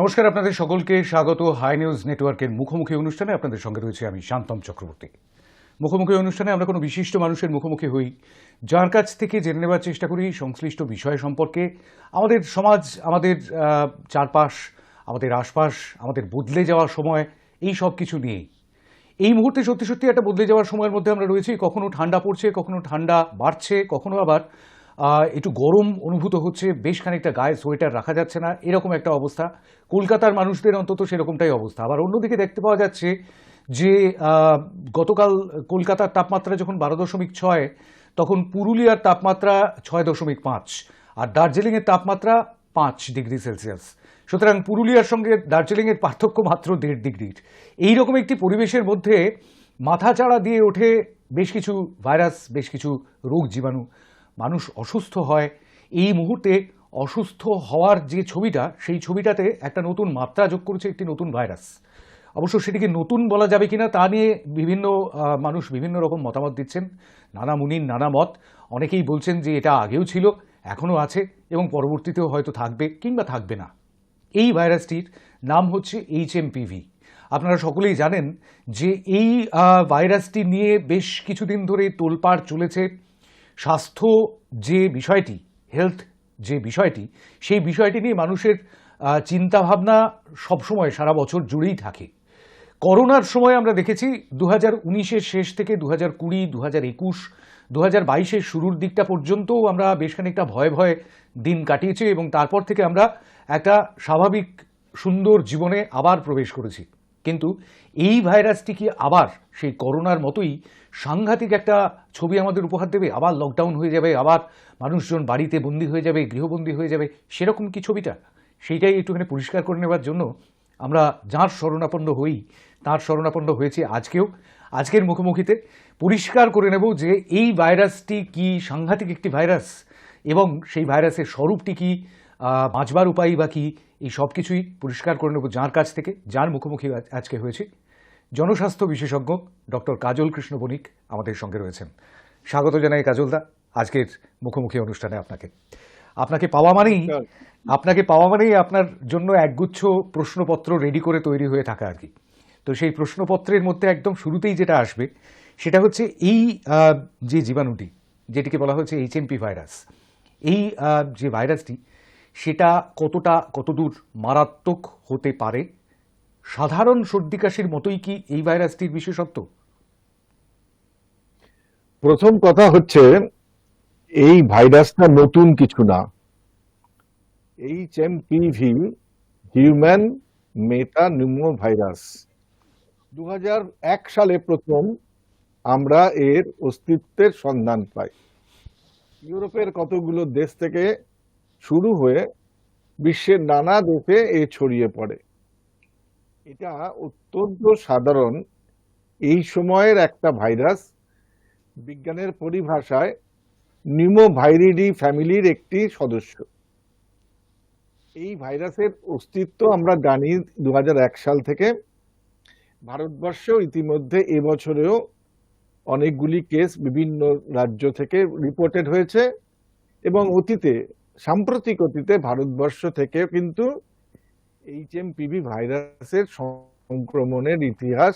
নমস্কার, আপনাদের সকলকে স্বাগত। হাই নিউজ নেটওয়ার্কের মুখোমুখি অনুষ্ঠানে আপনাদের সঙ্গে রয়েছে আমি শান্তম চক্রবর্তী। মুখোমুখি অনুষ্ঠানে আমরা কোনো বিশিষ্ট মানুষের মুখোমুখি হই। যার কাছ থেকে জেনে নেওয়ার চেষ্টা করি সংশ্লিষ্ট বিষয় সম্পর্কে। আমাদের সমাজ, আমাদের চারপাশ, আমাদের আশপাশ, আমাদের বদলে যাওয়ার সময়, এই সব কিছু নিয়েই। এই মুহূর্তে সত্যি সত্যি একটা বদলে যাওয়ার সময়ের মধ্যে আমরা রয়েছি। কখনো ঠান্ডা পড়ছে, কখনো ঠান্ডা বাড়ছে, কখনো আবার একটু গরম অনুভূত হচ্ছে, বেশ খানিকটা গায়ে সোয়েটার রাখা যাচ্ছে না, এরকম একটা অবস্থা। কলকাতার মানুষদের অন্তত সেরকমটাই অবস্থা। আবার অন্যদিকে দেখতে পাওয়া যাচ্ছে যে গতকাল কলকাতার তাপমাত্রা যখন বারো দশমিক ছয়, তখন পুরুলিয়ার তাপমাত্রা ছয় দশমিক পাঁচ আর দার্জিলিংয়ের তাপমাত্রা পাঁচ ডিগ্রি সেলসিয়াস। সুতরাং পুরুলিয়ার সঙ্গে দার্জিলিংয়ের পার্থক্য মাত্র দেড় ডিগ্রির এইরকম একটি পরিবেশের মধ্যে মাথাচাড়া দিয়ে ওঠে বেশ কিছু ভাইরাস, বেশ কিছু রোগ জীবাণু। মানুষ অসুস্থ হয়, এই মুহূর্তে অসুস্থ হওয়ার যে ছবিটা, সেই ছবিটাতে একটা নতুন মাত্রা যোগ করেছে একটি নতুন ভাইরাস। অবশ্য সেটিকে নতুন বলা যাবে কিনা তা নিয়ে বিভিন্ন মানুষ বিভিন্ন রকম মতামত দিচ্ছেন। নানা মুনির, নানা মত। অনেকেই বলছেন যে এটা আগেও ছিল, এখনও আছে এবং পরবর্তীতেও হয়তো থাকবে কিংবা থাকবে না। এই ভাইরাসটির নাম হচ্ছে এইচ আপনারা সকলেই জানেন যে এই ভাইরাসটি নিয়ে বেশ কিছুদিন ধরে তোলপাড় চলেছে। স্বাস্থ্য যে বিষয়টি হেলথ যে বিষয়টি, সেই বিষয়টি নিয়ে মানুষের চিন্তাভাবনা সবসময় সারা বছর জুড়েই থাকে। করোনার সময় আমরা দেখেছি দু হাজার উনিশের শেষ থেকে দু হাজার কুড়ি দু হাজার একুশ দু হাজার বাইশের শুরুর দিকটা পর্যন্তও আমরা বেশ খানিকটা ভয়ে ভয়ে দিন কাটিয়েছি এবং তারপর থেকে আমরা একটা স্বাভাবিক সুন্দর জীবনে আবার প্রবেশ করেছি। কিন্তু এই ভাইরাসটি কি আবার সেই করোনার মতোই সাংঘাতিক একটা ছবি আমাদের উপহার দেবে, আবার লকডাউন হয়ে যাবে, আবার মানুষজন বাড়িতে বন্দি হয়ে যাবে, গৃহবন্দী হয়ে যাবে। সেরকম কি ছবিটা? সেইটাই একটুখানি পরিষ্কার করে নেবার জন্য আমরা যার শরণাপন্ন হই, তার শরণাপন্ন হয়েছে আজকেও। আজকের মুখোমুখিতে পরিষ্কার করে নেব যে এই ভাইরাসটি কি সাংঘাতিক একটি ভাইরাস এবং সেই ভাইরাসের স্বরূপটি কি বাঁচবার উপায় বা কি, এই সব কিছুই পরিষ্কার করে নেব যার কাছ থেকে, যার মুখোমুখি আজকে হয়েছে। জনস্বাস্থ্য বিশেষজ্ঞ ডক্টর কাজল কৃষ্ণ বণিক আমাদের সঙ্গে রয়েছেন। স্বাগত জানাই কাজলদা। আজকের মুখোমুখি অনুষ্ঠানে আপনাকে। আপনাকে পাওয়া মানেই আপনাকে পাওয়া মানেই আপনার জন্য একগুচ্ছ প্রশ্নপত্র রেডি করে তৈরি হয়ে থাকা আর কি। তো সেই প্রশ্নপত্রের মধ্যে একদম শুরুতেই যেটা আসবে সেটা হচ্ছে এই যে জীবাণুটি যেটিকে বলা হচ্ছে এইচএমপি ভাইরাস এই যে ভাইরাসটি সেটা কতটা কতদূর মারাত্মক হতে পারে সাধারণ সর্দি কাশির মতোই কি এই ভাইরাসটির বিশেষত্ব? প্রথম কথা হচ্ছে, এই ভাইরাসটা নতুন কিছু না। H M PV human metapneumovirus দু হাজার এক সালে প্রথম আমরা এর অস্তিত্বের সন্ধান পাই। ইউরোপের কতগুলো দেশ থেকে শুরু হয়ে বিশ্বের নানা দেশে এ ছড়িয়ে পড়ে। এটা অত্যন্ত সাধারণ এই সময়ের একটা ভাইরাস। বিজ্ঞানের পরিভাষায় নিউমোভাইরিডি ফ্যামিলির একটি সদস্য। এই ভাইরাসের অস্তিত্ব আমরা জানি দু হাজার এক সাল থেকে। ভারতবর্ষেও ইতিমধ্যে এবছরেও অনেকগুলি কেস বিভিন্ন রাজ্য থেকে রিপোর্টেড হয়েছে এবং অতীতে, সাম্প্রতিক অতীতে ভারতবর্ষ থেকেও কিন্তু এইচ এম পিভি ভাইরাসের সংক্রমণের ইতিহাস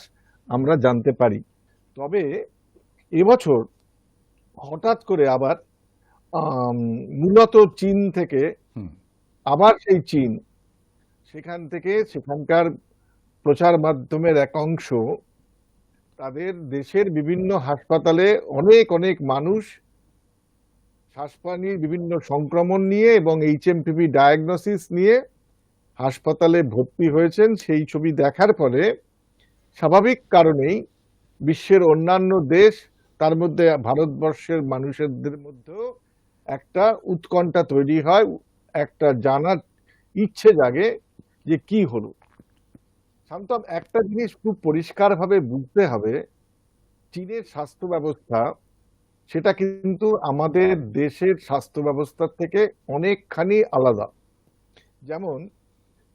আমরা জানতে পারি। তবে এবছর হঠাৎ করে আবার মূলত চীন থেকে আবার সেই চীন সেখান থেকে সেখানকার প্রচার মাধ্যমের এক অংশ তাদের দেশের বিভিন্ন হাসপাতালে অনেক অনেক মানুষ শ্বাসপানির বিভিন্ন সংক্রমণ নিয়ে এবং এইচএমপিভি ডায়াগনোসিস নিয়ে হাসপাতালে ভর্তি হয়েছেন, সেই ছবি দেখার পরে স্বাভাবিক কারণেই বিশ্বের অন্যান্য দেশ, তার মধ্যে ভারতবর্ষের মানুষদের মধ্যেও একটা উৎকণ্ঠা তৈরি হয়, একটা জানার ইচ্ছে জাগে যে কি হলো। শান্তম একটা জিনিস খুব পরিষ্কারভাবে বুঝতে হবে, চীনের স্বাস্থ্য ব্যবস্থা, সেটা কিন্তু আমাদের দেশের স্বাস্থ্য ব্যবস্থার থেকে অনেকখানি আলাদা। যেমন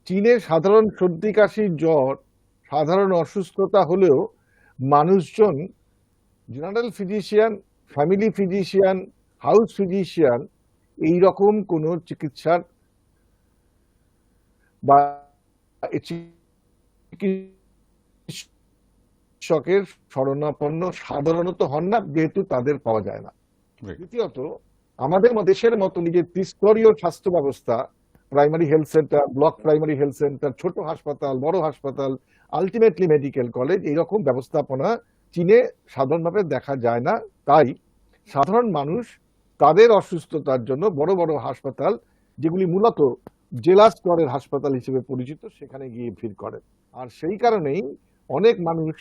চীনে সাধারণ সর্দি কাশি জ্বর সাধারণ অসুস্থতা হলেও মানুষজন general physician family physician house physician এই রকম কোনো চিকিৎসার বা চিকিৎসকের শরণাপন্ন সাধারণত হন না যেহেতু তাদের পাওয়া যায় না। দ্বিতীয়ত আমাদের দেশের মতো নিজের ত্রিস্তরীয় স্বাস্থ্য ব্যবস্থা primary health centre block primary health centre ছোট হাসপাতাল, বড় হাসপাতাল আলটিমেটলি মেডিকেল কলেজ এইরকম ব্যবস্থাপনা চীনে সাধারণভাবে দেখা যায় না। তাই সাধারণ মানুষ তাদের অসুস্থতার জন্য বড় বড় হাসপাতাল, যেগুলি মূলত জেলা স্তরের হাসপাতাল হিসেবে পরিচিত, সেখানে গিয়ে ভিড় করে। আর সেই কারণেই অনেক মানুষ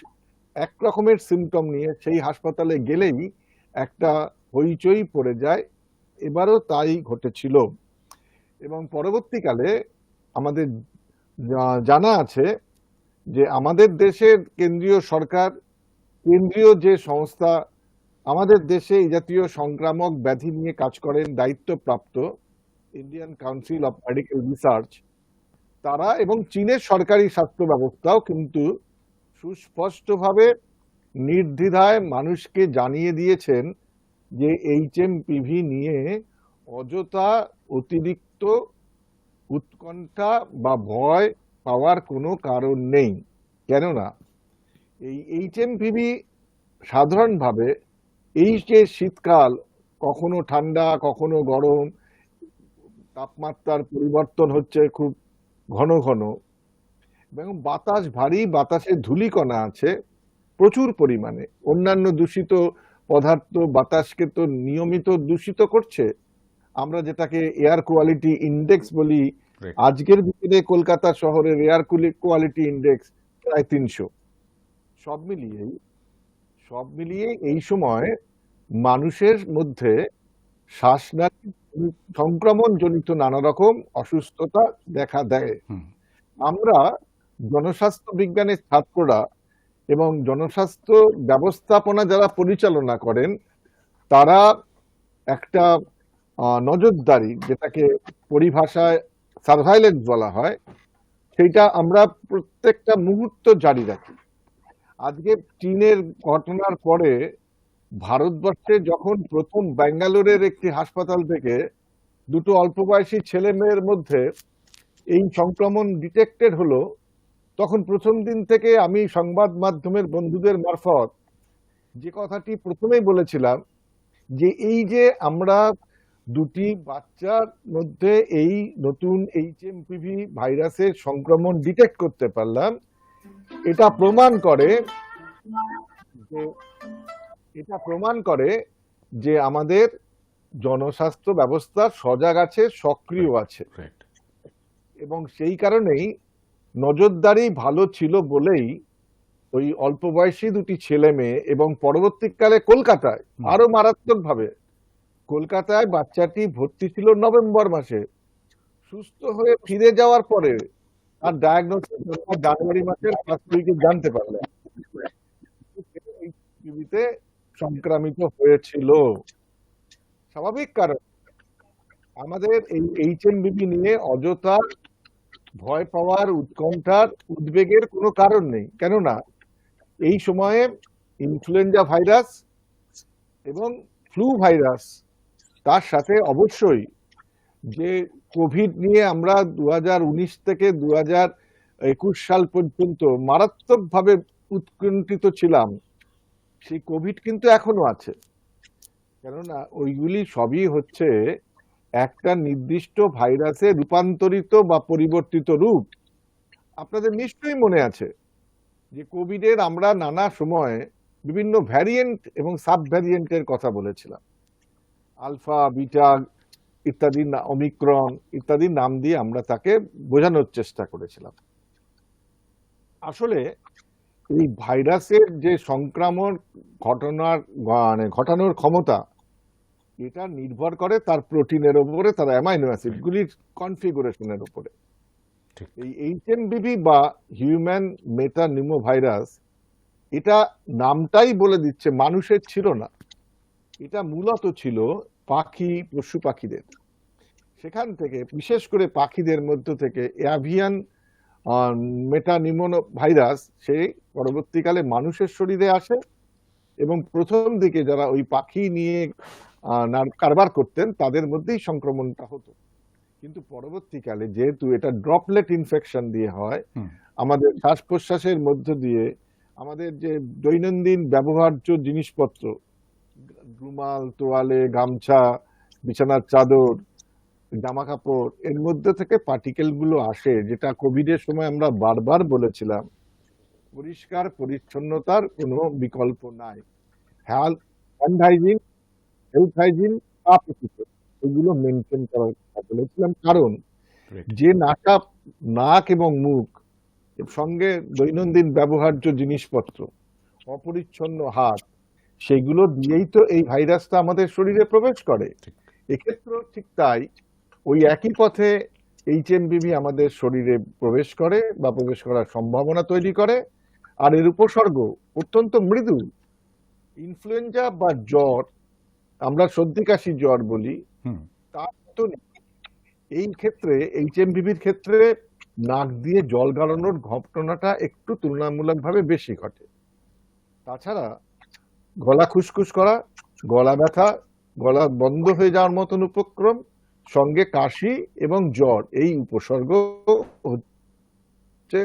এক রকমের সিমটম নিয়ে সেই হাসপাতালে গেলেই একটা হইচই পড়ে যায়। এবারও তাই ঘটেছিল। এবং পরবর্তীকালে আমাদের জানা আছে যে আমাদের দেশের কেন্দ্রীয় সরকার, কেন্দ্রীয় যে সংস্থা, আমাদের দেশে এই জাতীয় সংক্রামক ব্যাধি নিয়ে কাজ করেন দায়িত্বপ্রাপ্ত Indian Council of Medical Research তারা এবং চীনের সরকারি স্বাস্থ্য ব্যবস্থাও কিন্তু সুস্পষ্টভাবে নির্দ্বিধায় মানুষকে জানিয়ে দিয়েছেন যে এইচ এম পিভি নিয়ে অযথা অতিরিক্ত উৎকণ্ঠা বা ভয় পাওয়ার কোনো কারণ নেই। কেননা, এই এইচ এম পিভি সাধারণভাবে এই যে শীতকাল, কখনো ঠান্ডা, কখনো গরম, তাপমাত্রার পরিবর্তন হচ্ছে খুব ঘন ঘন, এবং বাতাস, ভারী বাতাসে ধূলিকণা আছে প্রচুর পরিমাণে। অন্যান্য দূষিত পদার্থ বাতাসকে তো নিয়মিত দূষিত করছে। আমরা যেটাকে এয়ার কোয়ালিটি ইন্ডেক্স বলি আজকের দিনে কলকাতা শহরের এয়ার কোয়ালিটি ইন্ডেক্স প্রায় তিনশো। সব মিলিয়েই সব মিলিয়ে এই সময় মানুষের মধ্যে শ্বাসনালী সংক্রমণ জনিত নানা রকম অসুস্থতা দেখা দেয়। আমরা জনস্বাস্থ্য বিজ্ঞানের ছাত্ররা এবং জনস্বাস্থ্য ব্যবস্থাপনা যারা পরিচালনা করেন তারা একটা নজরদারি, যেটাকে পরিভাষায় সার্ভাইলেন্স বলা হয় সেটা আমরা প্রত্যেকটা মুহূর্ত জারি রাখি। আজকে চীনের ঘটনার পরে ভারতবর্ষে যখন প্রথম ব্যাঙ্গালোরের একটি হাসপাতাল থেকে দুটো অল্প বয়সী ছেলে মেয়ের মধ্যে এই সংক্রমণ ডিটেক্টেড হলো, তখন প্রথম দিন থেকে আমি সংবাদ মাধ্যমের বন্ধুদের মারফত যে কথাটি প্রথমেই বলেছিলাম, যে এই যে আমরা দুটি বাচ্চার মধ্যে এই নতুন এইচ এমপিভি ভাইরাসের সংক্রমণ ডিটেক্ট করতে পারলাম। এটা প্রমাণ করে যে এটা প্রমাণ করে যে আমাদের জনস্বাস্থ্য ব্যবস্থা সজাগ আছে সক্রিয় আছে। এবং সেই কারণেই নজরদারি ভালো ছিল বলেই ওই অল্প বয়সী দুটি ছেলে মেয়ে এবং পরবর্তীকালে কলকাতায়। আরও মারাত্মক ভাবে কলকাতায় বাচ্চাটি ভর্তি ছিল নভেম্বর মাসে। সুস্থ হয়ে ফিরে যাওয়ার পরে আর ডায়াগনোসিস জানুয়ারি মাসের ফার্স্ট উইকে জানতে পারলেন। সংক্রামিত হয়েছিল। স্বাভাবিক কারণ, আমাদের এই এইচ নিয়ে অযথা ভয় পাওয়ার উৎকণ্ঠার উদ্বেগের কোনো কারণ নেই। কেননা, এই সময়ে ইনফ্লুয়েঞ্জা ভাইরাস এবং ফ্লু ভাইরাস তার সাথে অবশ্যই যে কোভিড নিয়ে আমরা দু হাজার উনিশ থেকে দু একুশ সাল পর্যন্ত মারাত্মকভাবে উৎকণ্ঠিত ছিলাম, সেই কোভিড কিন্তু এখনও আছে। কেননা ওইগুলি সবই হচ্ছে একটা নির্দিষ্ট ভাইরাসে রূপান্তরিত বা পরিবর্তিত রূপ। আপনাদের নিশ্চয়ই মনে আছে যে কোভিডের আমরা নানা সময় বিভিন্ন ভ্যারিয়েন্ট এবং সাব ভ্যারিয়েন্টের কথা বলেছিলাম। আলফা বিটা ইত্যাদি অমিক্রন ইত্যাদি নাম দিয়ে আমরা তাকে বোঝানোর চেষ্টা করেছিলাম। আসলে এই ভাইরাসের যে সংক্রমণ ঘটনার মানে ঘটানোর ক্ষমতা এটা নির্ভর করে তার প্রোটিনের উপরে তার অ্যামাইনো অ্যাসিডগুলির কনফিগুরেশনের উপরে। ঠিক। এই এইচএমবিভি বা হিউম্যান মেটা ভাইরাস এটা নামটাই বলে দিচ্ছে মানুষের ছিল না। এটা মূলত ছিল পাখি পশু পাখিদের। সেখান থেকে বিশেষ করে পাখিদের মধ্য থেকে অ্যাভিয়ান মেটা ভাইরাস সেই পরবর্তীকালে মানুষের শরীরে আসে এবং প্রথম দিকে যারা ওই পাখি নিয়ে কারবার করতেন তাদের মধ্যেই সংক্রমণটা হতো। কিন্তু পরবর্তীকালে যেহেতু এটা ড্রপলেট ইনফেকশন দিয়ে হয় আমাদের শ্বাস প্রশ্বাসের মধ্য দিয়ে আমাদের যে দৈনন্দিন ব্যবহার্য জিনিসপত্র রুমাল তোয়ালে গামছা বিছানার চাদর জামা কাপড় এর মধ্যে থেকে পার্টিকেলগুলো আসে যেটা কোভিড এর সময় আমরা বারবার বলেছিলাম পরিষ্কার পরিচ্ছন্নতার কোনো বিকল্প নাই। Health hand hygiene health hygiene এগুলো মেনটেন করার কথা বলেছিলাম। কারণ যে নাকা নাক এবং মুখ সঙ্গে দৈনন্দিন ব্যবহার্য জিনিসপত্র অপরিচ্ছন্ন হাত সেগুলো দিয়েই তো এই ভাইরাসটা আমাদের শরীরে প্রবেশ করে। এক্ষেত্রেও ঠিক তাই ওই একই পথে এইচএমবিভি আমাদের শরীরে প্রবেশ করে বা প্রবেশ করার সম্ভাবনা তৈরি করে আর এর উপসর্গ অত্যন্ত মৃদু ইনফ্লুয়েঞ্জা বা জ্বর আমরা সর্দি কাশি জ্বর বলি তার তো নেই। এই ক্ষেত্রে এইচএমভিভির ক্ষেত্রে নাক দিয়ে জল গাড়ানোর ঘটনাটা একটু তুলনামূলকভাবে বেশি ঘটে তাছাড়া গলা খুসখুস করা, গলা ব্যথা, গলা বন্ধ হয়ে যাওয়ার মতন উপক্রম, সঙ্গে কাশি এবং জ্বর, এই উপসর্গ হচ্ছে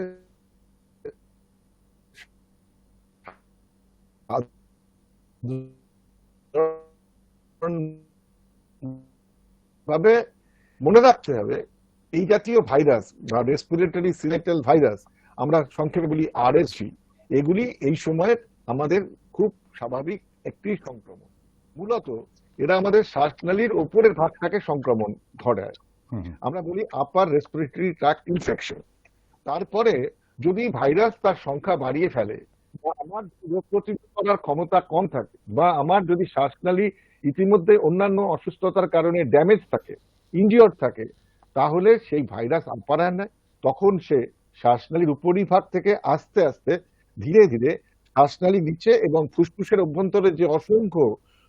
ভাবে মনে রাখতে হবে, এই জাতীয় ভাইরাস বা রেসপিরেটরি সিলেক্টাল ভাইরাস, আমরা সংক্ষেপে বলি আরএসভি এগুলি এই সময়ের আমাদের খুব স্বাভাবিক একটি সংক্রমণ। মূলত এরা আমাদের শ্বাসনালীর ওপরের ভাগটাকে সংক্রমণ ঘটায় হুম আমরা বলি আপার রেসপিরেটরি ট্র্যাক্ট ইনফেকশন তারপরে যদি ভাইরাস তার সংখ্যা বাড়িয়ে ফেলে বা আমার রোগ প্রতিরোধ করার ক্ষমতা কম থাকে বা আমার যদি শ্বাসনালী ইতিমধ্যে অন্যান্য অসুস্থতার কারণে ড্যামেজ থাকে ইনজিওর থাকে তাহলে সেই ভাইরাস আপারায় নেয়। তখন সে শ্বাসনালীর উপরিভাগ থেকে আস্তে আস্তে ধীরে ধীরে শ্বাসনালী নিচে এবং ফুসফুসের অভ্যন্তরে যে অসংখ্য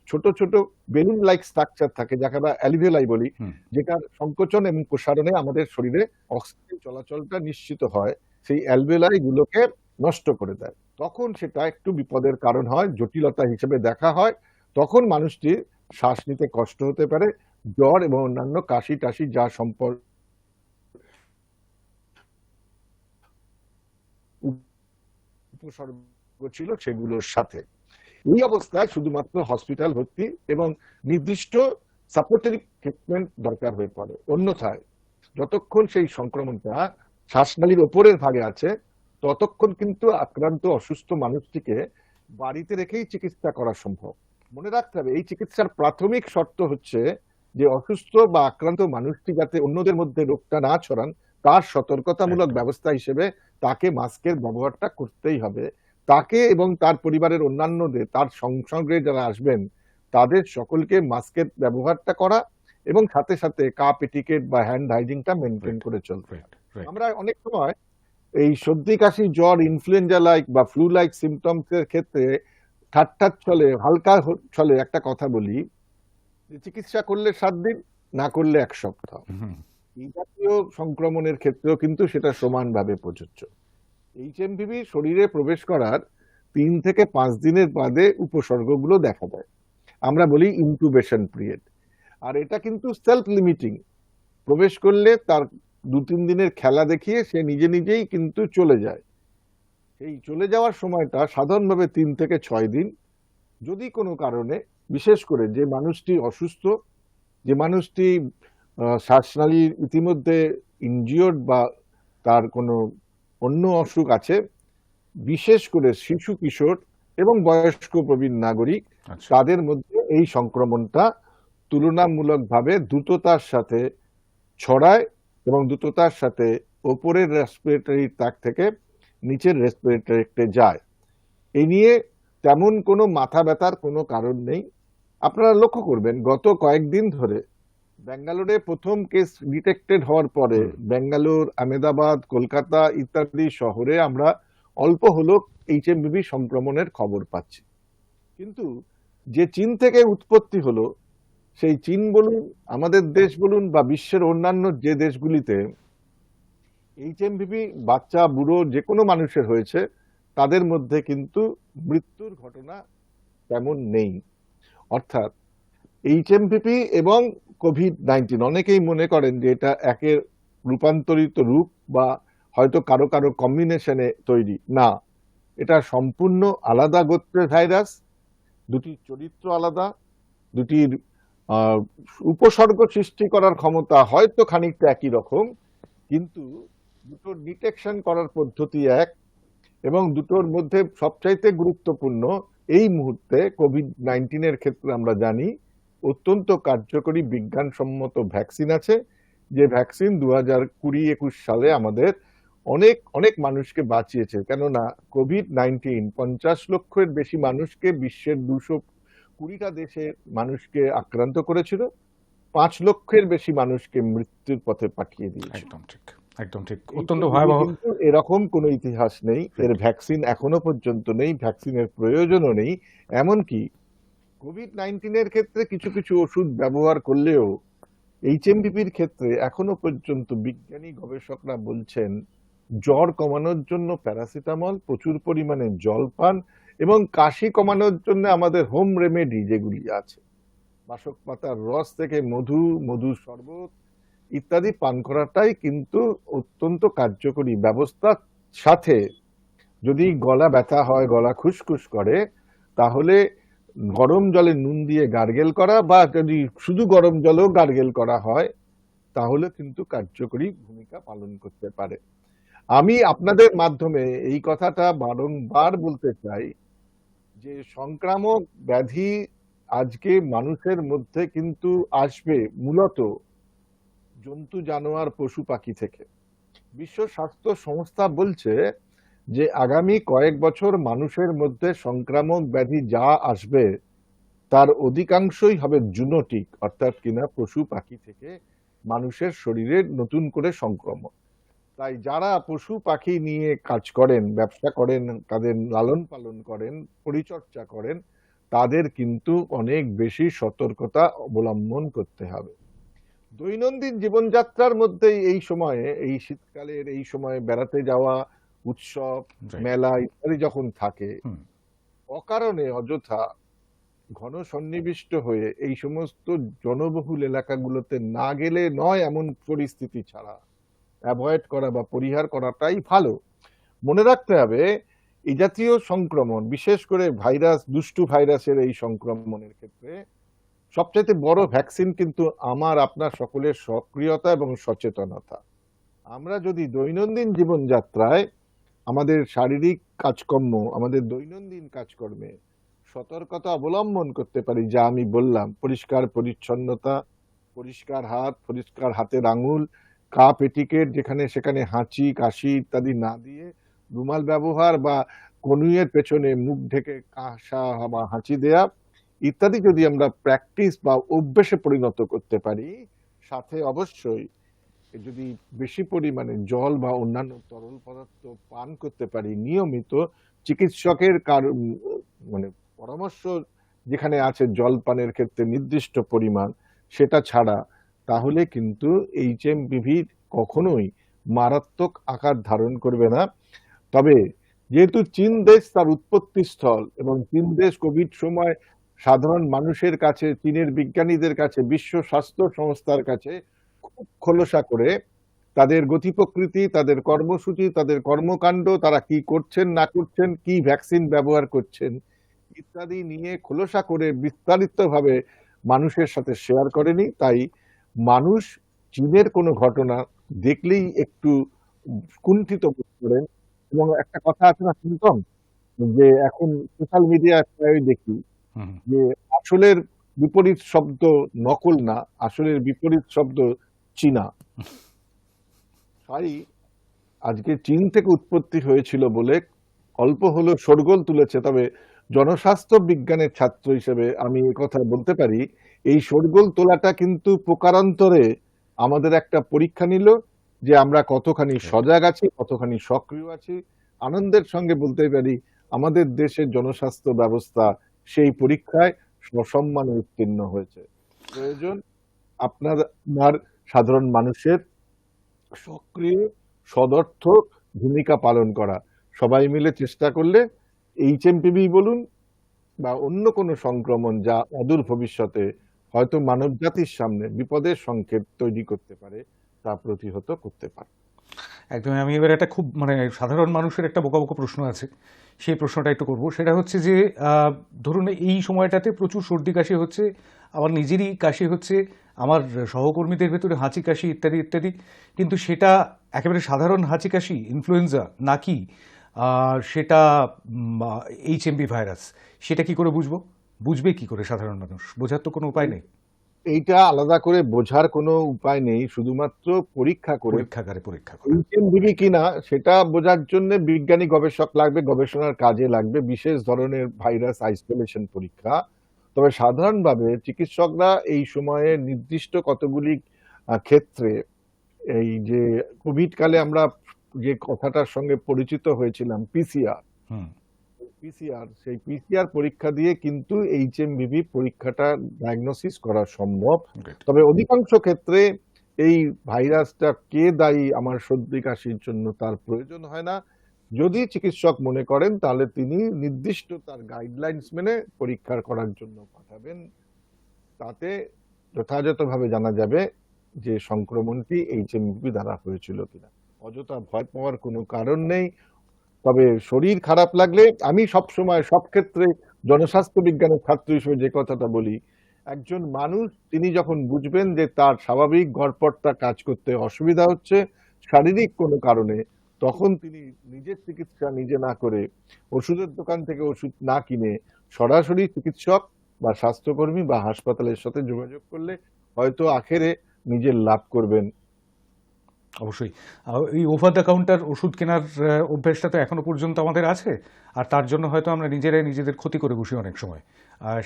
ছোট ছোট বেলুন লাইক স্ট্রাকচার থাকে যাকে আমরা অ্যালিভেলাই বলি যেটার সংকোচন এবং প্রসারণে আমাদের শরীরে অক্সিজেন চলাচলটা নিশ্চিত হয় সেই অ্যালভেলাই গুলোকে নষ্ট করে দেয়। তখন সেটা একটু বিপদের কারণ হয় জটিলতা হিসেবে দেখা হয় তখন মানুষটির শ্বাস নিতে কষ্ট হতে পারে জ্বর এবং অন্যান্য কাশি টাশি যা সম্পর্ক উপসর্গ ছিল সেগুলোর সাথে। এই অবস্থায় শুধুমাত্র হসপিটাল ভর্তি এবং নির্দিষ্ট সাপোর্টারি ট্রিটমেন্ট দরকার হয়ে পড়ে। অন্যথায় যতক্ষণ সেই সংক্রমণটা শ্বাসনালীর ওপরের ভাগে আছে ততক্ষণ কিন্তু আক্রান্ত অসুস্থ মানুষটিকে বাড়িতে রেখেই চিকিৎসা করা সম্ভব। মনে রাখতে হবে এই চিকিৎসার প্রাথমিক শর্ত হচ্ছে যে অসুস্থ বা আক্রান্ত মানুষটি যাতে অন্যদের মধ্যে রোগটা না ছড়ান তার সতর্কতামূলক ব্যবস্থা হিসেবে তাকে মাস্কের ব্যবহারটা করতেই হবে। তাকে এবং তার পরিবারের অন্যান্যদের তার সংসর্গে যারা আসবেন তাদের সকলকে মাস্কের ব্যবহারটা করা এবং সাথে সাথে কাপ এটিকেট বা হ্যান্ড হাইজিনটা মেনটেন করে রাইট আমরা অনেক সময় এই সর্দি কাশি জ্বর ইনফ্লুয়েঞ্জা লাইক বা ফ্লু লাইক সিমটমস এর ক্ষেত্রে ঠাট্টার ছলে হালকা ছলে একটা কথা বলি। যে চিকিৎসা করলে সাত দিন না করলে এক সপ্তাহ। হুম। এই জাতীয় সংক্রমণের ক্ষেত্রেও কিন্তু সেটা সমানভাবে প্রযোজ্য। এইচএমভিভি শরীরে প্রবেশ করার তিন থেকে পাঁচ দিনের বাদে উপসর্গগুলো দেখা দেয়। আমরা বলি ইনকুবেশন পিরিয়ড আর এটা কিন্তু সেলফ লিমিটিং প্রবেশ করলে তার দু তিন দিনের খেলা দেখিয়ে সে নিজে নিজেই কিন্তু চলে যায়। এই চলে যাওয়ার সময়টা সাধারণভাবে তিন থেকে ছয় দিন। যদি কোনো কারণে, বিশেষ করে যে মানুষটি অসুস্থ, যে মানুষটি শ্বাসনালীর ইতিমধ্যে ইনজিওর্ড বা তার কোনো অন্য অসুখ আছে বিশেষ করে শিশু কিশোর এবং বয়স্ক প্রবীণ নাগরিক আচ্ছা। তাদের মধ্যে এই সংক্রমণটা তুলনামূলকভাবে দ্রুততার সাথে ছড়ায় এবং দ্রুততার সাথে ওপরের রেসপিরেটরি ট্র্যাক থেকে নিচের রেসপিরেটরিতে যায়। এই নিয়ে তেমন কোনো মাথা ব্যথার কোনো কারণ নেই। আপনারা লক্ষ্য করবেন গত কয়েকদিন ধরে ব্যাঙ্গালোরে প্রথম কেস ডিটেক্টেড হওয়ার পরে ব্যাঙ্গালোর আহমেদাবাদ কলকাতা ইত্যাদি শহরে আমরা অল্প হলেও এইচএমভিভি সংক্রমণের খবর পাচ্ছি। কিন্তু যে চীন থেকে উৎপত্তি হলো সেই চীন বলুন আমাদের দেশ বলুন বা বিশ্বের অন্যান্য যে দেশগুলিতে এইচএমভিভি বাচ্চা বুড়ো যে কোনো মানুষের হয়েছে তাদের মধ্যে কিন্তু মৃত্যুর ঘটনা তেমন নেই। অর্থাৎ এইচএমপিপি এবং কোভিড নাইন্টিন অনেকেই মনে করেন যে এটা একের রূপান্তরিত রূপ বা হয়তো কারও কারও কম্বিনেশনে তৈরি। না, এটা সম্পূর্ণ আলাদা গোত্রের ভাইরাস দুটি চরিত্র আলাদা, দুটির উপসর্গ সৃষ্টি করার ক্ষমতা হয়তো খানিকটা একই রকম, কিন্তু দুটোর ডিটেকশন করার পদ্ধতি এক এবং দুটোর মধ্যে সবচাইতে গুরুত্বপূর্ণ এই মুহূর্তে কোভিড নাইন্টিনের ক্ষেত্রে আমরা জানি অত্যন্ত কার্যকরী বিজ্ঞানসম্মত ভ্যাকসিন আছে। যে ভ্যাকসিন দু হাজার কুড়ি একুশ সালে আমাদের অনেক অনেক মানুষকে বাঁচিয়েছে। কেননা কোভিড নাইন্টিন পঞ্চাশ লক্ষের বেশি মানুষকে বিশ্বের দুশো কুড়িটা দেশে মানুষকে আক্রান্ত করেছিল। পাঁচ লক্ষের বেশি মানুষকে মৃত্যুর পথে পাঠিয়ে দিয়েছিল একদম ঠিক একদম ঠিক। অত্যন্ত ভয়াবহ এরকম কোনো ইতিহাস নেই। এর ভ্যাকসিন এখনও পর্যন্ত নেই ভ্যাকসিনের প্রয়োজনও নেই। এমনকি কোভিড নাইন্টিনের ক্ষেত্রে কিছু কিছু ওষুধ ব্যবহার করলেও এইচএমভিপির ক্ষেত্রে এখনও পর্যন্ত বিজ্ঞানী গবেষকরা বলছেন জ্বর কমানোর জন্য প্যারাসিটামল, প্রচুর পরিমাণে জল পান এবং কাশি কমানোর জন্য আমাদের হোম রেমেডি যেগুলি আছে। বাসক পাতার রস থেকে মধু, মধুর শরবত ইত্যাদি পান করাটাই কিন্তু অত্যন্ত কার্যকরী ব্যবস্থার সাথে যদি গলা ব্যথা হয়, গলা খুসখুস করে, তাহলে গরম জলে নুন দিয়ে গার্গেল করা বা যদি শুধু গরম জলেও গার্গেল করা হয়, তাহলে কিন্তু কার্যকরী ভূমিকা পালন করতে পারে। আমি আপনাদের মাধ্যমে এই কথাটা বারংবার বলতে চাই যে সংক্রামক ব্যাধি আজকে মানুষের মধ্যে কিন্তু আসবে মূলত জন্তু, জানোয়ার, পশু, পাখি থেকে। বিশ্ব স্বাস্থ্য সংস্থা বলছে যে আগামী কয়েক বছর মানুষের মধ্যে সংক্রামক ব্যাধি যা আসবে, তার অধিকাংশই হবে জুনোটিক, অর্থাৎ কিনা পশু পাখি থেকে মানুষের শরীরে নতুন করে সংক্রমণ। তাই যারা পশু পাখি নিয়ে কাজ করেন, ব্যবসা করেন, তাদের লালন পালন করেন, পরিচর্যা করেন, তাদের কিন্তু অনেক বেশি সতর্কতা অবলম্বন করতে হবে। দৈনন্দিন জীবনযাত্রার মধ্যে এই সময়ে, এই শীতকালের এই সময়ে বেড়াতে যাওয়া উৎসব. মেলা ইত্যাদি যখন থাকে অকারণে অযথা ঘন সন্নিবিষ্ট হয়ে এই সমস্ত জনবহুল এলাকাগুলোতে না গেলে নয় এমন পরিস্থিতি ছাড়া অ্যাভয়েড করা বা পরিহার করাটাই ভালো। মনে রাখতে হবে এই জাতীয় সংক্রমণ বিশেষ করে ভাইরাস দুষ্টু ভাইরাসের এই সংক্রমণের ক্ষেত্রে সবচাইতে বড় ভ্যাকসিন কিন্তু আমার আপনার সকলের সক্রিয়তা এবং সচেতনতা। আমরা যদি দৈনন্দিন জীবনযাত্রায় আমাদের শারীরিক কাজকর্ম, আমাদের দৈনন্দিন কাজকর্মে সতর্কতা অবলম্বন করতে পারি, যা আমি বললাম। পরিষ্কার পরিচ্ছন্নতা, পরিষ্কার হাত, পরিষ্কার হাতের আঙুল, কাপ, এটিকেট যেখানে সেখানে হাঁচি, কাশি ইত্যাদি না দিয়ে রুমাল ব্যবহার বা কনুইয়ের পেছনে মুখ ঢেকে কাশা বা হাঁচি দেয়া ইত্যাদি যদি আমরা প্র্যাকটিস বা অভ্যেসে পরিণত করতে পারি, সাথে অবশ্যই যদি বেশি পরিমাণে জল বা অন্যান্য তরল পদার্থ পান করতে পারি, নিয়মিত চিকিৎসকের কার মানে পরামর্শ যেখানে আছে জল পানের ক্ষেত্রে নির্দিষ্ট পরিমাণ সেটা ছাড়া, তাহলে কিন্তু এইচএমপিভি কখনোই মারাত্মক আকার ধারণ করবে না। তবে যেহেতু চীন দেশ তার উৎপত্তি স্থল এবং চীন দেশ কোভিড সময় সাধারণ মানুষের কাছে, চীনের বিজ্ঞানীদের কাছে, বিশ্ব স্বাস্থ্য সংস্থার কাছে খোলসা করে তাদের গতি প্রকৃতি তাদের কর্মসূচি তাদের কর্মকাণ্ড তারা কি করছেন না করছেন কি ভ্যাকসিন ব্যবহার করছেন ইত্যাদি নিয়ে খোলসা করে বিস্তারিতভাবে মানুষের সাথে শেয়ার করেনি। তাই মানুষ চীনের কোনো ঘটনা দেখলেই একটু কুণ্ঠিত বোধ করেন। এবং একটা কথা আছে না শুনতাম যে এখন সোশ্যাল মিডিয়ায় প্রায় দেখি যে আসলের বিপরীত শব্দ নকল না আসলের বিপরীত শব্দ চীনা। তাই আজকে চীন থেকে উৎপত্তি হয়েছিল বলে অল্প হলেও শোরগোল তুলেছে তবে জনস্বাস্থ্য বিজ্ঞানের ছাত্র হিসেবে আমি কথা বলতে পারি এই শোরগোল তোলাটা কিন্তু প্রকারান্তরে আমাদের একটা পরীক্ষা নিল যে আমরা কতখানি সজাগ আছি কতখানি সক্রিয় আছি। আনন্দের সঙ্গে বলতে পারি আমাদের দেশের জনস্বাস্থ্য ব্যবস্থা সেই পরীক্ষায় সসম্মানে উত্তীর্ণ হয়েছে। প্রয়োজন আপনার সাধারণ মানুষের সক্রিয়, সদর্থক ভূমিকা পালন করা। সবাই মিলে চেষ্টা করলে এইচএমপিভি বলুন বা অন্য কোনো সংক্রমণ যা অদূর ভবিষ্যতে হয়তো মানব জাতির সামনে বিপদের সংকেত তৈরি করতে পারে, তা প্রতিহত করতে পারে। একদমই। আমি এবার একটা খুব মানে সাধারণ মানুষের একটা বোকা বোকা প্রশ্ন আছে, সেই প্রশ্নটা একটু করব। সেটা হচ্ছে যে ধরুন এই সময়টাতে প্রচুর সর্দি কাশি হচ্ছে, আমার নিজেরই কাশি হচ্ছে, আমার সহকর্মীদের ভেতরে হাঁচি কাশি ইত্যাদি ইত্যাদি। কিন্তু সেটা একেবারে সাধারণ হাঁচি কাশি, ইনফ্লুয়েঞ্জা নাকি সেটা এইচ ভাইরাস, সেটা কি করে বুঝব? বুঝবে কি করে সাধারণ মানুষ? বোঝার তো কোনো উপায় নেই। এইটা আলাদা করে বোঝার কোনো উপায় নেই শুধুমাত্র পরীক্ষা করে পরীক্ষাগারে পরীক্ষা করে। কিনা সেটা বোঝার জন্য বিজ্ঞানী গবেষক লাগবে গবেষণার কাজে লাগবে বিশেষ ধরনের ভাইরাস আইসোলেশন পরীক্ষা। তবে সাধারণভাবে চিকিৎসকরা এই সময়ে নির্দিষ্ট কতগুলি ক্ষেত্রে এই যে কোভিড কালে আমরা যে কথাটার সঙ্গে পরিচিত হয়েছিলাম পিসিআর হুম। পিসিআর সেই পিসিআর পরীক্ষা দিয়ে কিন্তু এইচএমভিভি পরীক্ষাটা ডায়াগনোসিস করা সম্ভব। তবে অধিকাংশ ক্ষেত্রে এই ভাইরাসটা কে দায়ী আমার সর্দি কাশির জন্য তার প্রয়োজন হয় না। যদি চিকিৎসক মনে করেন তাহলে তিনি নির্দিষ্ট তার গাইডলাইন্স মেনে পরীক্ষা করার জন্য পাঠাবেন। তাতে যথাযথভাবে জানা যাবে যে সংক্রমণটি এইচএমভি দ্বারা হয়েছিল কিনা। অযথা ভয় পাওয়ার কোনো কারণ নেই। তবে শরীর খারাপ লাগলে আমি সব সময়, সব ক্ষেত্রে জনস্বাস্থ্য বিজ্ঞানের ছাত্র হিসেবে যে কথাটা বলি, একজন মানুষ তিনি যখন বুঝবেন যে তার স্বাভাবিক গড়পড়টা কাজ করতে অসুবিধা হচ্ছে শারীরিক কোনো কারণে, তখন তিনি নিজের চিকিৎসা নিজে না করে ওষুধের দোকান থেকে ওষুধ না কিনে সরাসরি চিকিৎসক বা স্বাস্থ্যকর্মী বা হাসপাতালের সাথে যোগাযোগ করলে হয়তো আখেরে নিজের লাভ করবেন। অবশ্যই। এই ওভার দ্য কাউন্টার ওষুধ কেনার অভ্যেসটা তো এখনও পর্যন্ত আমাদের আছে। আর তার জন্য হয়তো আমরা নিজেরাই নিজেদের ক্ষতি করে বসি অনেক সময়।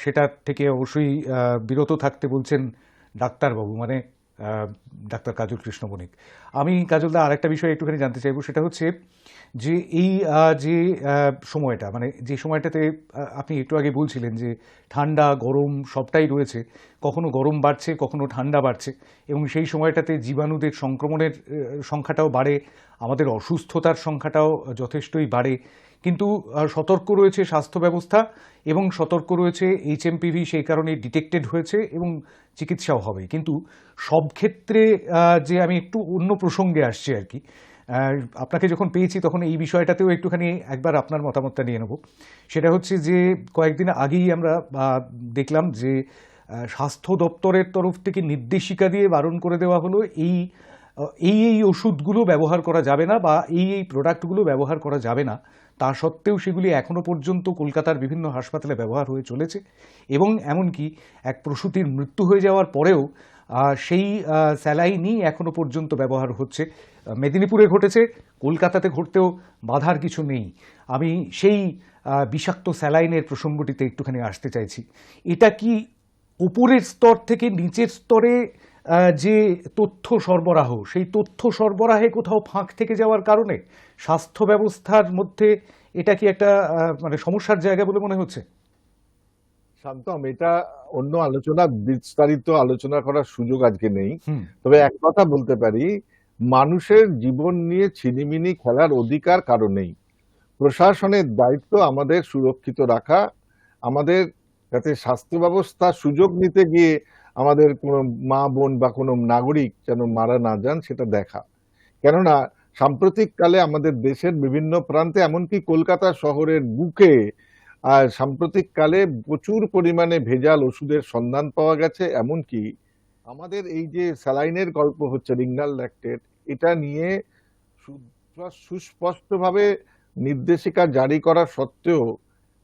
সেটা থেকে অবশ্যই বিরত থাকতে বলছেন ডাক্তারবাবু। মানে ডাক্তার কাজল কৃষ্ণ বণিক। আমি কাজলদা আরেকটা বিষয় একটুখানি জানতে চাইব, সেটা হচ্ছে যে এই যে সময়টা মানে যে সময়টাতে আপনি একটু আগে বলছিলেন যে ঠান্ডা, গরম সবটাই রয়েছে, কখনো গরম বাড়ছে, কখনো ঠান্ডা বাড়ছে, এবং সেই সময়টাতে জীবাণুদের সংক্রমণের সংখ্যাটাও বাড়ে, আমাদের অসুস্থতার সংখ্যাটাও যথেষ্টই বাড়ে কিন্তু সতর্ক রয়েছে স্বাস্থ্য ব্যবস্থা এবং সতর্ক রয়েছে এইচএমপিভি সেই কারণে ডিটেক্টেড হয়েছে এবং চিকিৎসাও হবে। কিন্তু সব ক্ষেত্রে যে আমি একটু অন্য প্রসঙ্গে আসছি আর কি আপনাকে যখন পেয়েছি তখন এই বিষয়টাতেও একটুখানি একবার আপনার মতামতটা নিয়ে নেব। সেটা হচ্ছে যে, কয়েকদিন আগেই আমরা দেখলাম যে স্বাস্থ্য দপ্তরের তরফ থেকে নির্দেশিকা দিয়ে বারণ করে দেওয়া হলো, এই এই এই ওষুধগুলো ব্যবহার করা যাবে না বা এই এই প্রোডাক্টগুলো ব্যবহার করা যাবে না। তা সত্ত্বেও সেগুলি এখনও পর্যন্ত কলকাতার বিভিন্ন হাসপাতালে ব্যবহার হয়ে চলেছে এবং এমনকি এক প্রসূতির মৃত্যু হয়ে যাওয়ার পরেও সেই স্যালাইনই এখনও পর্যন্ত ব্যবহার হচ্ছে। মেদিনীপুরে ঘটেছে, কলকাতাতে ঘটতেও বাধার কিছু নেই। আমি সেই বিষাক্ত স্যালাইনের প্রসঙ্গটিতে একটুখানি আসতে চাইছি। এটা কি উপরের স্তর থেকে নিচের স্তরে যে তথ্য সরবরাহ সেই তথ্য সরবরাহে কোথাও ফাঁক থেকে যাওয়ার কারণে স্বাস্থ্য ব্যবস্থার মধ্যে এটা কি একটা মানে সমস্যার জায়গা বলে মনে হচ্ছে? শান্তম এটা অন্য আলোচনা বিস্তারিত আলোচনা করার সুযোগ আজকে নেই। তবে এক কথা বলতে পারি মানুষের জীবন নিয়ে ছিনিমিনি খেলার অধিকার কারও নেই। প্রশাসনের দায়িত্ব আমাদের সুরক্ষিত রাখা আমাদের যাতে স্বাস্থ্য ব্যবস্থা সুযোগ নিতে গিয়ে আমাদের কোনো মা, বোন বা কোনো নাগরিক যেন মারা না যান, সেটা দেখা। কেননা, সাম্প্রতিককালে আমাদের দেশের বিভিন্ন প্রান্তে, এমনকি কলকাতা শহরের বুকে সাম্প্রতিককালে প্রচুর পরিমাণে ভেজাল ওষুধের সন্ধান পাওয়া গেছে। এমনকি আমাদের এই যে স্যালাইনের গল্প হচ্ছে রিঙ্গাল ল্যাকটেট, এটা নিয়ে সুস্পষ্টভাবে নির্দেশিকা জারি করা সত্ত্বেও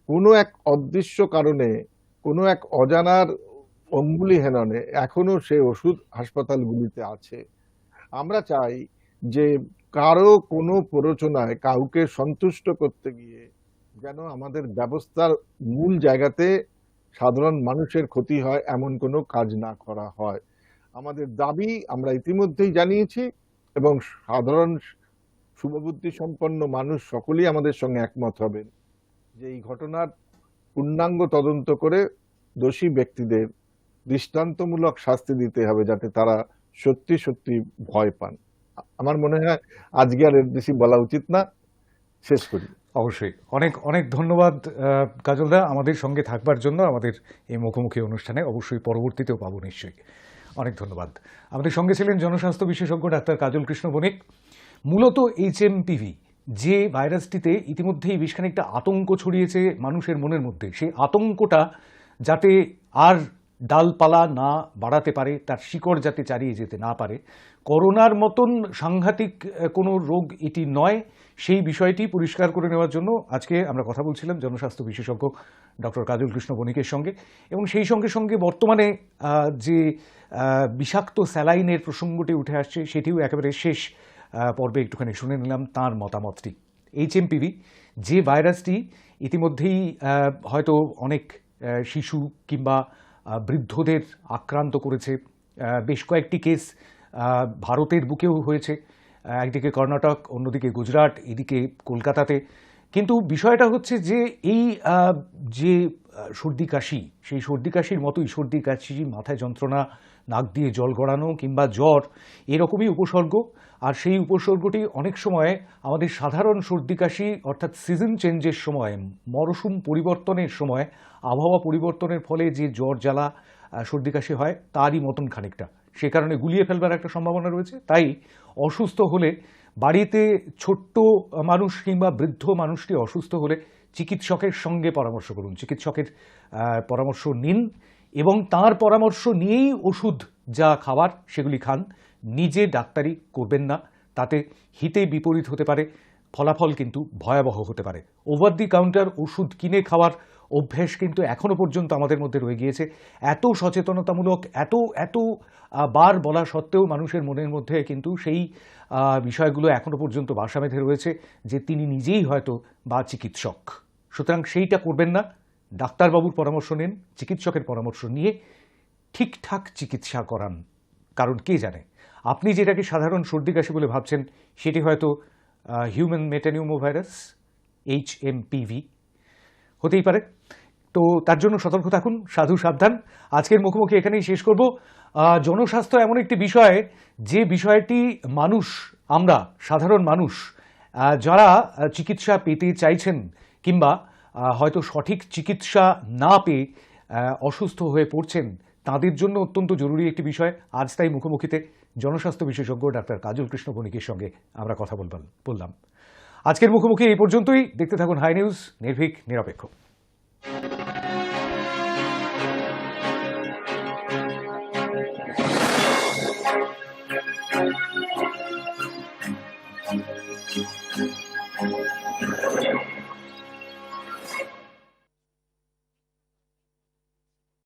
কোনো এক অদৃশ্য কারণে, কোনো এক অজানার অঙ্গুলি হেননে এখনও সে ওষুধ হাসপাতালগুলিতে আছে। আমরা চাই যে কারও কোনো প্ররোচনায় কাউকে সন্তুষ্ট করতে গিয়ে যেন আমাদের ব্যবস্থার মূল জায়গাতে সাধারণ মানুষের ক্ষতি হয়, এমন কোনো কাজ না করা হয়। আমাদের দাবি আমরা ইতিমধ্যেই জানিয়েছি এবং সাধারণ শুভবুদ্ধি সম্পন্ন মানুষ সকলেই আমাদের সঙ্গে একমত হবেন যে এই ঘটনার পূর্ণাঙ্গ তদন্ত করে দোষী ব্যক্তিদের দৃষ্টান্তমূলক শাস্তি দিতে হবে যাতে তারা সত্যি সত্যি ভয় পান। আমার মনে হয় আজকে আর এর বেশি বলা উচিত না। শেষ করি। অবশ্যই। অনেক অনেক ধন্যবাদ কাজলদা আমাদের সঙ্গে থাকবার জন্য আমাদের এই মুখোমুখি অনুষ্ঠানে অবশ্যই পরবর্তীতেও পাবো নিশ্চয়ই। অনেক ধন্যবাদ। আমাদের সঙ্গে ছিলেন জনস্বাস্থ্য বিশেষজ্ঞ ডাক্তার কাজল কৃষ্ণ বণিক। মূলত এইচ এম যে ভাইরাসটিতে ইতিমধ্যেই বেশ খানিকটা আতঙ্ক ছড়িয়েছে মানুষের মনের মধ্যে, সেই আতঙ্কটা যাতে আর ডালপালা না বাড়াতে পারে, তার শিকড় যাতে চালিয়ে যেতে না পারে। করোনার মতন সাংঘাতিক কোনো রোগ এটি নয়। সেই বিষয়টি পরিষ্কার করে নেওয়ার জন্য আজকে আমরা কথা বলছিলাম জনস্বাস্থ্য বিশেষজ্ঞ ডক্টর কাজল কৃষ্ণ বণিকের সঙ্গে। এবং সেই সঙ্গে সঙ্গে বর্তমানে যে বিষাক্ত স্যালাইনের প্রসঙ্গটি উঠে আসছে, সেটিও একেবারে শেষ পর্বে একটুখানি শুনে নিলাম তার মতামতটি। এইচ এইচএমপিভি যে ভাইরাসটি ইতিমধ্যেই হয়তো অনেক শিশু কিংবা বৃদ্ধদের আক্রান্ত করেছে। বেশ কয়েকটি কেস ভারতের বুকেও হয়েছে। একদিকে কর্ণাটক, অন্যদিকে গুজরাট, এদিকে কলকাতাতে। কিন্তু বিষয়টা হচ্ছে যে এই যে সর্দি কাশি, সেই সর্দি কাশির মতোই সর্দি কাশি, মাথায় যন্ত্রণা, নাক দিয়ে জল গড়ানো কিংবা জ্বর, এরকমই উপসর্গ। আর সেই উপসর্গটি অনেক সময় আমাদের সাধারণ সর্দি কাশি, অর্থাৎ সিজন চেঞ্জের সময়, মরশুম পরিবর্তনের সময় আবহাওয়া পরিবর্তনের ফলে যে জ্বর, জ্বালা সর্দি কাশি হয়, তারই মতন খানিকটা। সে কারণে গুলিয়ে ফেলবার একটা সম্ভাবনা রয়েছে। তাই অসুস্থ হলে বাড়িতে ছোট্ট মানুষ কিংবা বৃদ্ধ মানুষটি অসুস্থ হলে চিকিৎসকের সঙ্গে পরামর্শ করুন। চিকিৎসকের পরামর্শ নিন এবং তার পরামর্শ নিয়েই ওষুধ, যা খাবার সেগুলি খান। নিজে ডাক্তারি করবেন না। তাতে হিতে বিপরীত হতে পারে, ফলাফল কিন্তু ভয়াবহ হতে পারে। ওভার দি কাউন্টার ওষুধ কিনে খাওয়ার অভ্যেস কিন্তু এখনও পর্যন্ত আমাদের মধ্যে রয়ে গিয়েছে। এত সচেতনতামূলক, এত এত বার বলা সত্ত্বেও মানুষের মনের মধ্যে কিন্তু সেই বিষয়গুলো এখনও পর্যন্ত বাসা বেঁধে রয়েছে যে তিনি নিজেই হয়তো বা চিকিৎসক। সুতরাং সেইটা করবেন না। ডাক্তারবাবুর পরামর্শ নেন, চিকিৎসকের পরামর্শ নিয়ে ঠিকঠাক চিকিৎসা করান। কারণ কে জানে? আপনি যেটাকে সাধারণ সর্দি কাশি বলে ভাবছেন, সেটি হয়তো human metapneumovirus H M PV হতেই পারে। তো তার জন্য সতর্ক থাকুন, সাধু সাবধান। আজকের মুখোমুখি এখানেই শেষ করব। জনস্বাস্থ্য এমন একটি বিষয়, যে বিষয়টি মানুষ, আমরা, সাধারণ মানুষ যারা চিকিৎসা পেতে চাইছেন, কিংবা হয়তো সঠিক চিকিৎসা না পেয়ে অসুস্থ হয়ে পড়ছেন, তাদের জন্য অত্যন্ত জরুরি একটি বিষয়। আজ তাই মুখোমুখিতে জনস্বাস্থ্য বিশেষজ্ঞ ডাক্তার কাজল কৃষ্ণ বণিকের সঙ্গে আমরা কথা বললাম। আজকের মুখোমুখি এই পর্যন্তই। দেখতে থাকুন হাই নিউজ নির্ভীক নিরপেক্ষ।